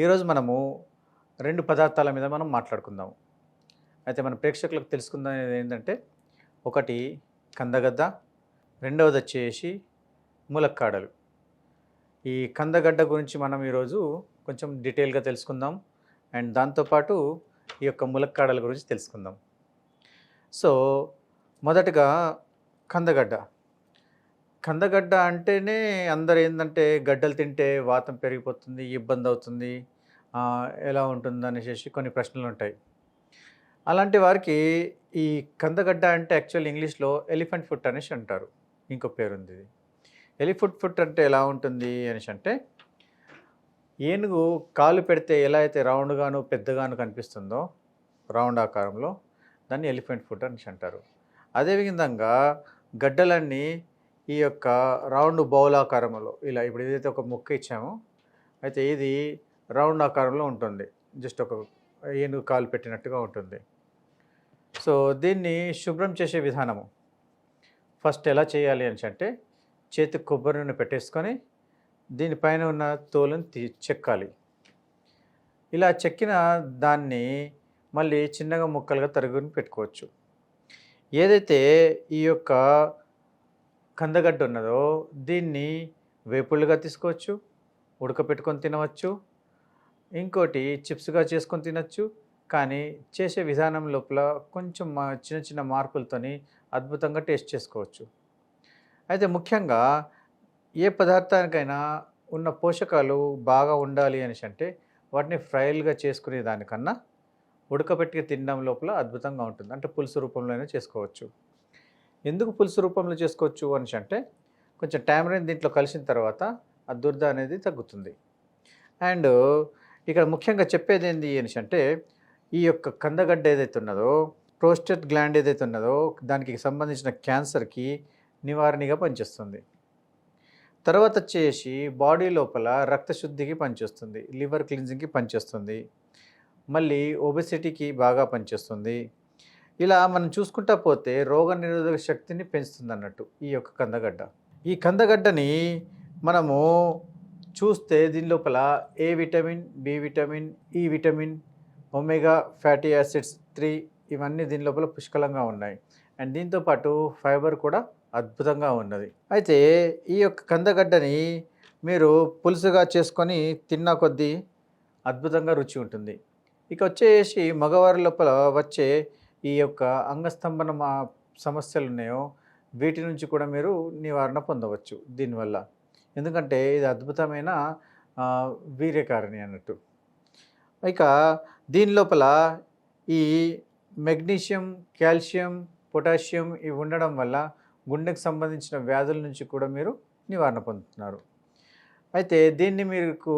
ఈరోజు మనము రెండు పదార్థాల మీద మనం మాట్లాడుకుందాం అయితే మన ప్రేక్షకులకు తెలుసుకుందనేది ఏంటంటే ఒకటి కందగడ్డ రెండవది వచ్చేసి ములక్కాడలు. ఈ కందగడ్డ గురించి మనం ఈరోజు కొంచెం డీటెయిల్గా తెలుసుకుందాం. అండ్ దాంతోపాటు ఈ యొక్క ములక్కాడల గురించి తెలుసుకుందాం. సో మొదటగా కందగడ్డ. కందగడ్డ అంటేనే అందరు ఏంటంటే గడ్డలు తింటే వాతం పెరిగిపోతుంది ఇబ్బంది అవుతుంది. ఎలా ఉంటుంది అనేసి కొన్ని ప్రశ్నలు ఉంటాయి. అలాంటి వారికి ఈ కందగడ్డ అంటే యాక్చువల్ ఇంగ్లీష్లో ఎలిఫెంట్ ఫుట్ అనేసి అంటారు. ఇంకో పేరు ఉంది ఇది. ఎలిఫెంట్ ఫుట్ అంటే ఎలా ఉంటుంది అనేసి అంటే ఏనుగు కాలు పెడితే ఎలా అయితే రౌండ్గాను పెద్దగాను కనిపిస్తుందో రౌండ్ ఆకారంలో దాన్ని ఎలిఫెంట్ ఫుట్ అనేసి అంటారు. అదేవిధంగా గడ్డలన్నీ ఈ యొక్క రౌండ్ బౌల్ ఆకారంలో ఇలా ఇప్పుడు ఏదైతే ఒక ముక్క ఇచ్చామో అయితే ఇది రౌండ్ ఆకారంలో ఉంటుంది. జస్ట్ ఒక ఏనుగు కాలు పెట్టినట్టుగా ఉంటుంది. సో దీన్ని శుభ్రం చేసే విధానము. ఫస్ట్ ఎలా చేయాలి అని అంటే చేతికి కొబ్బరి నూనె పెట్టేసుకొని దీనిపైన ఉన్న తోలుని తీ చెక్కాలి. ఇలా చెక్కిన దాన్ని మళ్ళీ చిన్నగా ముక్కలుగా తరుగుని పెట్టుకోవచ్చు. ఏదైతే ఈ యొక్క కందగడ్డ ఉన్నదో దీన్ని వేపుళ్ళుగా తీసుకోవచ్చు ఉడకపెట్టుకొని తినవచ్చు ఇంకోటి చిప్స్గా చేసుకొని తినచ్చు. కానీ చేసే విధానం లోపల కొంచెం మా చిన్న చిన్న మార్పులతోని అద్భుతంగా టేస్ట్ చేసుకోవచ్చు. అయితే ముఖ్యంగా ఏ పదార్థానికైనా ఉన్న పోషకాలు బాగా ఉండాలి అనేసి అంటే వాటిని ఫ్రైలుగా చేసుకునే దానికన్నా ఉడకబెట్టి తినడం లోపల అద్భుతంగా ఉంటుంది. అంటే పులుసు రూపంలోనే చేసుకోవచ్చు. ఎందుకు పులుసు రూపంలో చేసుకోవచ్చు అని అంటే కొంచెం టామరిన్ దీంట్లో కలిసిన తర్వాత ఆ దుర్ద అనేది తగ్గుతుంది. అండ్ ఇక్కడ ముఖ్యంగా చెప్పేది ఏంటి అని అంటే ఈ యొక్క కందగడ్డ ఏదైతే ఉన్నదో ప్రోస్టేట్ గ్లాండ్ ఏదైతే ఉన్నదో దానికి సంబంధించిన క్యాన్సర్కి నివారణగా పనిచేస్తుంది. తర్వాత వచ్చేసి బాడీ లోపల రక్తశుద్ధికి పనిచేస్తుంది లివర్ క్లిన్జింగ్కి పనిచేస్తుంది మళ్ళీ ఒబెసిటీకి బాగా పనిచేస్తుంది. ఇలా మనం చూసుకుంటా పోతే రోగ నిరోధక శక్తిని పెంచుతుంది అన్నట్టు ఈ యొక్క కందగడ్డ. ఈ కందగడ్డని మనము చూస్తే దీని లోపల A vitamin B vitamin E vitamin omega fatty acids three ఇవన్నీ దీని లోపల పుష్కలంగా ఉన్నాయి. అండ్ దీంతో పాటు ఫైబర్ కూడా అద్భుతంగా ఉన్నది. అయితే ఈ యొక్క కందగడ్డని మీరు పులుసుగా చేసుకొని తిన్న కొద్దీ అద్భుతంగా రుచి ఉంటుంది. ఇక వచ్చేసి మగవారి లోపల వచ్చే ఈ యొక్క అంగస్తంభన మా సమస్యలు ఉన్నాయో వీటి నుంచి కూడా మీరు నివారణ పొందవచ్చు దీనివల్ల. ఎందుకంటే ఇది అద్భుతమైన వీర్యకారిణి అన్నట్టు. ఇక దీని లోపల ఈ మెగ్నీషియం కాల్షియం పొటాషియం ఇవి ఉండడం వల్ల గుండెకు సంబంధించిన వ్యాధుల నుంచి కూడా మీరు నివారణ పొందుతున్నారు. అయితే దీన్ని మీకు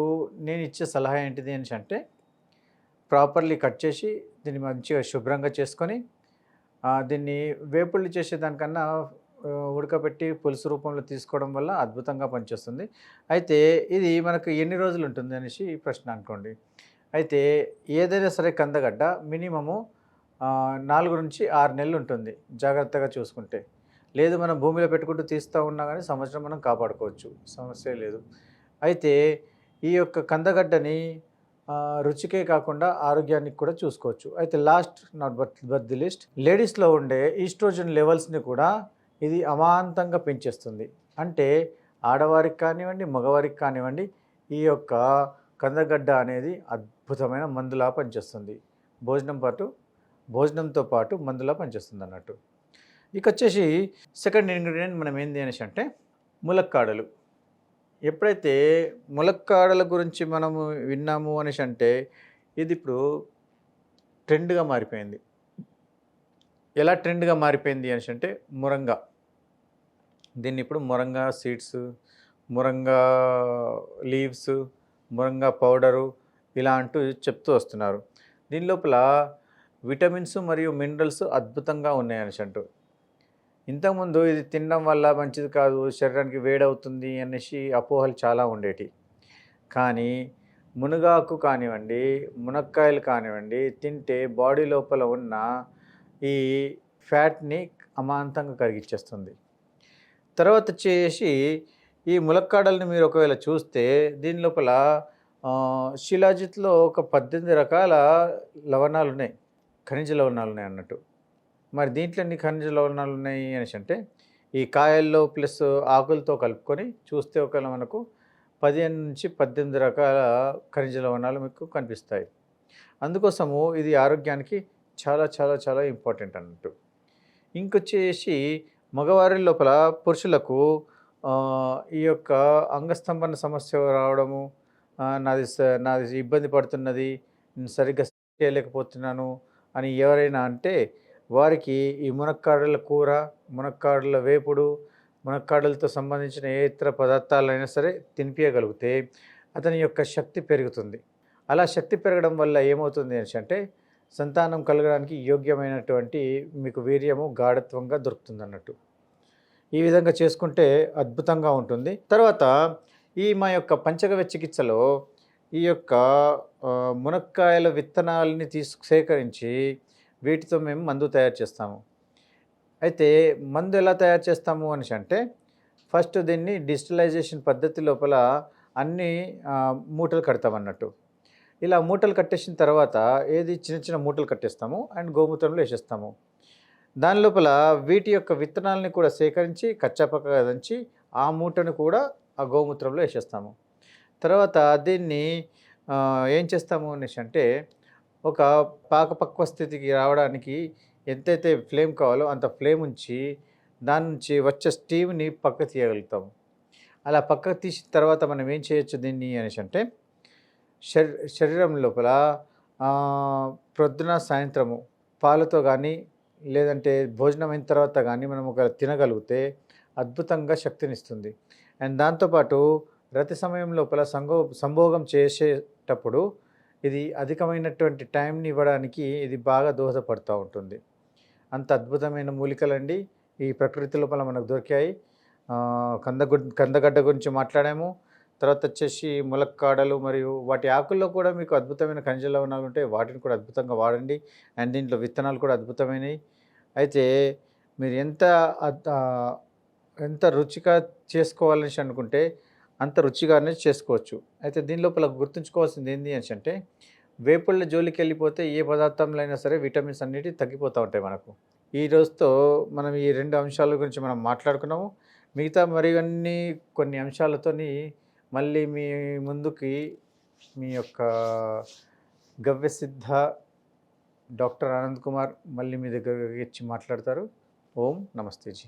నేను ఇచ్చే సలహా ఏంటిది అని అంటే ప్రాపర్లీ కట్ చేసి దీన్ని మంచిగా శుభ్రంగా చేసుకొని దీన్ని వేపుళ్ళు చేసేదానికన్నా ఉడకబెట్టి పులుసు రూపంలో తీసుకోవడం వల్ల అద్భుతంగా పనిచేస్తుంది. అయితే ఇది మనకు ఎన్ని రోజులు ఉంటుంది అనేసి ప్రశ్న అనుకోండి. అయితే ఏదైనా సరే కందగడ్డ మినిమము నాలుగు నుంచి ఆరు నెలలు ఉంటుంది జాగ్రత్తగా చూసుకుంటే. లేదు మనం భూమిలో పెట్టుకుంటూ తీస్తూ ఉన్నా కానీ సంవత్సరం మనం కాపాడుకోవచ్చు. సమస్య లేదు. అయితే ఈ యొక్క కందగడ్డని రుచికే కాకుండా ఆరోగ్యానికి కూడా చూసుకోవచ్చు. అయితే last not but but the list లేడీస్లో ఉండే ఈస్ట్రోజన్ లెవెల్స్ని కూడా ఇది అమాంతంగా పెంచేస్తుంది. అంటే ఆడవారికి కానివ్వండి మగవారికి కానివ్వండి ఈ యొక్క కందగడ్డ అనేది అద్భుతమైన మందులా పనిచేస్తుంది. భోజనం పాటు భోజనంతో పాటు మందులా పనిచేస్తుంది అన్నట్టు. ఇక వచ్చేసి సెకండ్ ఇంగ్రీడియంట్ మనం ఏంది అనేసి అంటే ములక్కాడలు. ఎప్పుడైతే ములక్కాడల గురించి మనము విన్నాము అనేసి అంటే ఇది ఇప్పుడు ట్రెండ్గా మారిపోయింది. ఎలా ట్రెండ్గా మారిపోయింది అనేసి అంటే మురంగా. దీన్ని ఇప్పుడు muranga seeds muranga leaves muranga powder ఇలా అంటూ చెప్తూ వస్తున్నారు. దీని లోపల విటమిన్స్ మరియు మినరల్స్ అద్భుతంగా ఉన్నాయి అనేసి అంటూ. ఇంతకుముందు ఇది తినడం వల్ల మంచిది కాదు శరీరానికి వేడవుతుంది అనేసి అపోహలు చాలా ఉండేటి. కానీ మునగాకు కానివ్వండి మునక్కాయలు కానివ్వండి తింటే బాడీ లోపల ఉన్న ఈ ఫ్యాట్ని అమాంతంగా కరిగిచ్చేస్తుంది. తర్వాత వచ్చేసి ఈ ములక్కాడల్ని మీరు ఒకవేళ చూస్తే దీని లోపల శిలాజిత్లో ఒక పద్దెనిమిది రకాల లవణాలు ఉన్నాయి ఖనిజ లవణాలు ఉన్నాయి అన్నట్టు. మరి దీంట్లో ఎన్ని ఖనిజ లవణాలు ఉన్నాయి అనేసి అంటే ఈ కాయల్లో ప్లస్ ఆకులతో కలుపుకొని చూస్తే ఒకవేళ మనకు పదిహేను నుంచి పద్దెనిమిది రకాల ఖనిజ లవణాలు మీకు కనిపిస్తాయి. అందుకోసము ఇది ఆరోగ్యానికి చాలా చాలా చాలా ఇంపార్టెంట్ అన్నట్టు. ఇంకొచ్చేసి మగవారి లోపల పురుషులకు ఈ యొక్క అంగస్తంభన సమస్య రావడము నాది స- నాది ఇబ్బంది పడుతున్నది నేను సరిగ్గా చేయలేకపోతున్నాను అని ఎవరైనా అంటే వారికి ఈ మునక్కాడల కూర మునక్కాడల వేపుడు మునక్కాడలతో సంబంధించిన ఏ ఇతర పదార్థాలైనా సరే తినిపించగలిగితే అతని యొక్క శక్తి పెరుగుతుంది. అలా శక్తి పెరగడం వల్ల ఏమవుతుంది అనేసి అంటే సంతానం కలగడానికి యోగ్యమైనటువంటి మీకు వీర్యము గాఢత్వంగా దొరుకుతుంది అన్నట్టు ఈ విధంగా చేసుకుంటే అద్భుతంగా ఉంటుంది. తర్వాత ఈ మా యొక్క పంచగవ్య చికిత్సలో ఈ యొక్క మునక్కాయల విత్తనాలని తీసు సేకరించి వీటితో మేము మందు తయారు చేస్తాము. అయితే మందు ఎలా తయారు చేస్తాము అనేసి అంటే ఫస్ట్ దీన్ని డిజిటలైజేషన్ పద్ధతి లోపల అన్ని మూటలు కడతామన్నట్టు ఇలా మూటలు కట్టేసిన తర్వాత ఏది చిన్న చిన్న మూటలు కట్టేస్తాము అండ్ గోమూత్రంలో వేసేస్తాము. దాని లోపల వీటి యొక్క విత్తనాలని కూడా సేకరించి కచ్చాపక్కగా దంచి ఆ మూటను కూడా ఆ గోమూత్రంలో వేసేస్తాము. తర్వాత దీన్ని ఏం చేస్తాము అనేసి అంటే ఒక పాకపక్వ స్థితికి రావడానికి ఎంతైతే ఫ్లేమ్ కావాలో అంత ఫ్లేమ్ ఉంచి దాని నుంచి వచ్చే స్టీమ్ని పక్క తీయగలుగుతాం. అలా పక్కకు తీసిన తర్వాత మనం ఏం చేయొచ్చు దీన్ని అనేసి అంటే శరీ శరీరం లోపల ప్రొద్దున సాయంత్రము పాలతో కానీ లేదంటే భోజనం అయిన తర్వాత కానీ మనం ఒక తినగలిగితే అద్భుతంగా శక్తినిస్తుంది. అండ్ దాంతోపాటు రతి సమయం లోపల సంగో సంభోగం చేసేటప్పుడు ఇది అధికమైనటువంటి టైంని ఇవ్వడానికి ఇది బాగా దోహదపడుతూ ఉంటుంది. అంత అద్భుతమైన మూలికలండి. ఈ ప్రకృతి లోపల మనకు దొరికాయి. ఆ, కందగు కందగడ్డ గురించి మాట్లాడాము. తర్వాత వచ్చేసి ములక్కాడలు మరియు వాటి ఆకుల్లో కూడా మీకు అద్భుతమైన ఖనిజ లవణాలు ఉంటాయి వాటిని కూడా అద్భుతంగా వాడండి. అండ్ దీంట్లో విత్తనాలు కూడా అద్భుతమైనవి అయితే మీరు ఎంత ఎంత రుచిగా చేసుకోవాలని అనుకుంటే అంత రుచిగానే చేసుకోవచ్చు. అయితే దీని లోపల గుర్తుంచుకోవాల్సింది ఏంటి అని అంటే వేపుళ్ళ జోలికి వెళ్ళిపోతే ఏ పదార్థంలో అయినా సరే విటమిన్స్ అన్నిటి తగ్గిపోతూ ఉంటాయి మనకు. ఈ రోజుతో మనం ఈ రెండు అంశాల గురించి మనం మాట్లాడుకున్నాము. మిగతా మరివన్నీ కొన్ని అంశాలతోని మళ్ళీ మీ ముందుకి మీ యొక్క గవ్యసిద్ధ డాక్టర్ ఆనంద్ కుమార్ మళ్ళీ మీ దగ్గర ఇచ్చి మాట్లాడతారు. ఓం నమస్తేజీ